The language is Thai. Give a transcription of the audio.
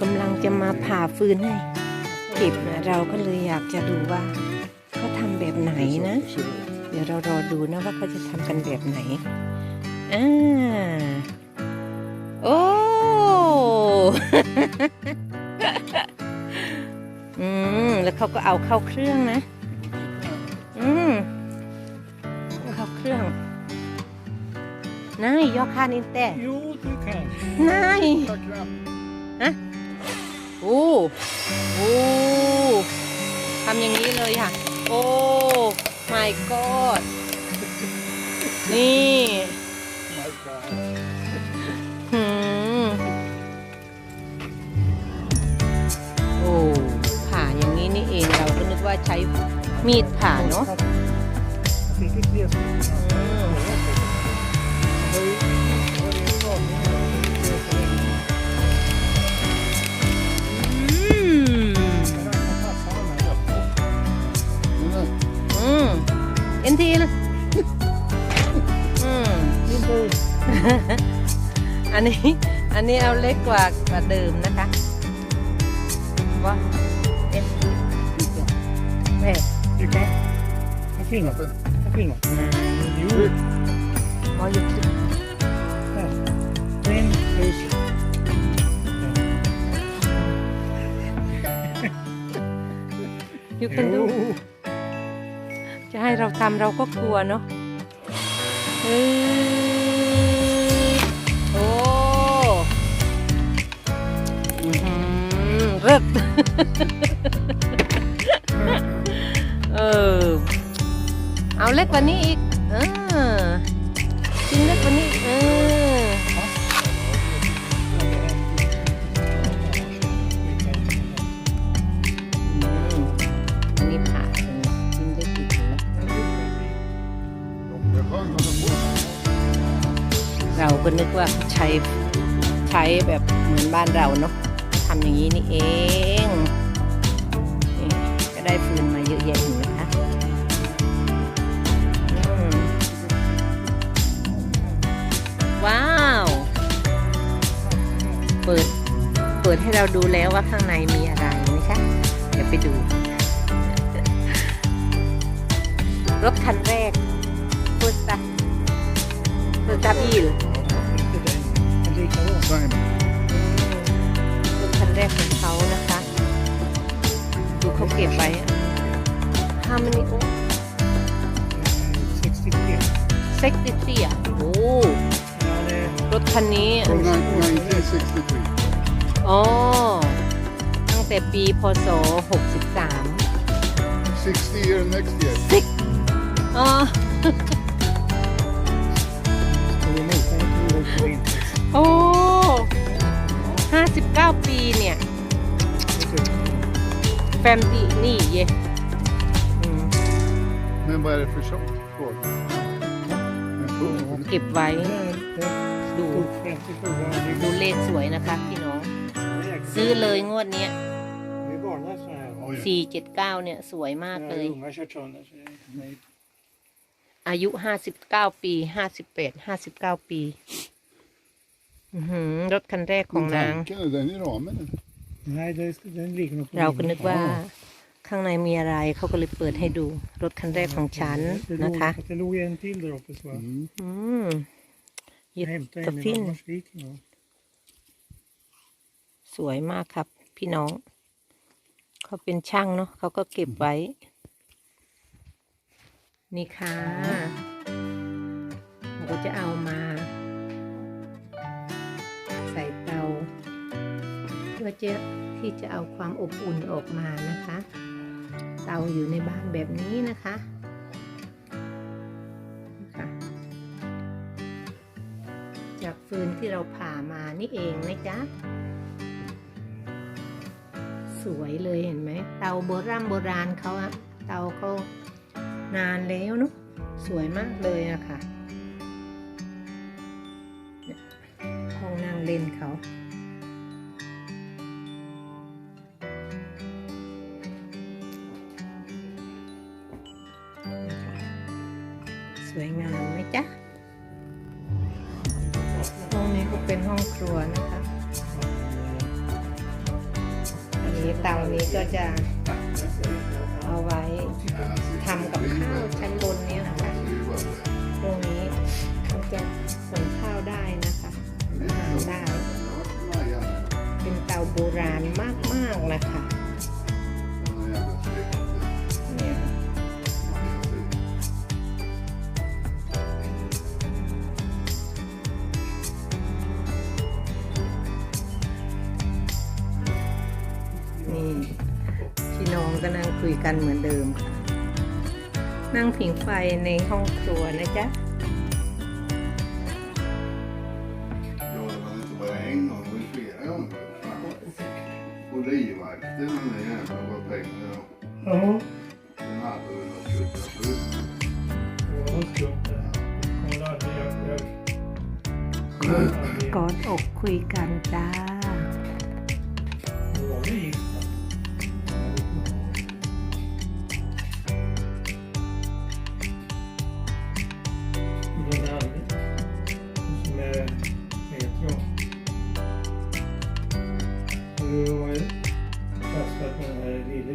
กำลังจะมาผ่าฟืนให้เก็บนะเราก็เลยอยากจะดูว่าเขาทำแบบไหนนะ เดี๋ยวเรารอดูนะว่าเขาจะทำกันแบบไหนอ่าโอ้อืมแล้วเขาก็เอาเข้าเครื่องนะ อืมเอข้าเครื่องนายยอคานินแต่ Jo, du kan. นาย โอ้โอ้ทำอย่างนี้เลยค่ะ โอ้ my god นี่หืมโอ้ผ่าอย่างนี้นี่เองเราก็นึกว่าใช้มีดผ่าเนาะ อันนี้อันนี้เอาเล็กกว่ากว่าเดิมนะคะว่าเอ็นแม่ Du kan. Jag filmar. Jag filmar. Jo. พอยุด Här. In plus. หยุดกันดูจะให้เราทำเราก็กลัวเนาะ อเออ เอาเล็กกว่านี้อีก เออชิ้นเล็กกว่านี้เออ อันนี้ผ่าตรงนี้ชิ้นเล็กอีกนะเราก็นึกว่าใช้ใช้แบบเหมือนบ้านเราเนาะำอย่างนี้นี่เองนี่ก็ได้ฟืนมาเยอะแยะเห็นไหมคะว้าว เปิด เปิดให้เราดูแล้วว่าข้างในมีอะไรนะคะเดี๋ยวไปดู รถคันแรกพุสตาพุสตาบิล Inte แรกของเขานะคะ ดูเขาเก็บไว้ฮามันนี่โอ้ 63. เซ็กติเตียโอ้ Ja, det är รถคันนี้ From 1963. อ๋อ ตั้งแต่ปีพศ 63 60 year next year. อ๋อ ska vi nota ett år på vintern. โอ้ 59 ปีเนี่ยแฟมตีนี่เย่อืม Men vad är det för tjock skål? En pung. เก็บไว้ Det ดู tog 57 år. ดูเลขสวยนะคะพี่น้อง Det ซื้อเลยงวดเนี้ย är galna så här. Oj. 479 เนี่ยสวยมากเลย Unga kört sönder. så det- nej. อายุ 59 ปี 58 59 ปี อื้อหือรถคันแรกของ Men นาง tanken är den i ramen. eller? Nej, det, den ligger nog på เราก็ linjen. นึกว่าข้างในมีอะไรเขาก็เลยเปิดให้ดูรถคันแรกของฉัน Det låg- นะคะ Det låg en till där uppe så jag Mm. อืมหยิบ hämtade ตะ en i ฟิน Valdemarsviken. då. สวยมากครับ พี่น้อง เขาเป็นช่างเนาะเขาก็เก็บไว้ นี่ค่ะเราก็จะเอามา เพื่อจะที่จะเอาความอบอุ่นออกมานะคะ เตาอยู่ในบ้านแบบนี้นะคะค่ะจากฟืนที่เราผ่ามานี่เองนะจ๊ะสวยเลยเห็นไหมเตาโบราณโบราณเขาอะเตาเขานานแล้วเนาะสวยมากเลยอะค่ะเนี่ยห้องนั่งเล่นเขา งามไหมจ๊ะห้องนี้ก็เป็นห้องครัวนะคะอันนี้เตานี้ก็จะเอาไว้ทำกับข้าวชั้นบนนี้ย คุยกันเหมือนเดิมค่ะ นั่งผิงไฟในห้องครัวนะจ๊ะ Ja, det var inte bara en gång, det var flera gånger. Olivvakten, den där jäveln, vad pengar Ja, den hade väl att köpa slut. det var skumt det. Kommer aldrig jag själv. Kommer aldrig. กอดอกคุยกันจ้า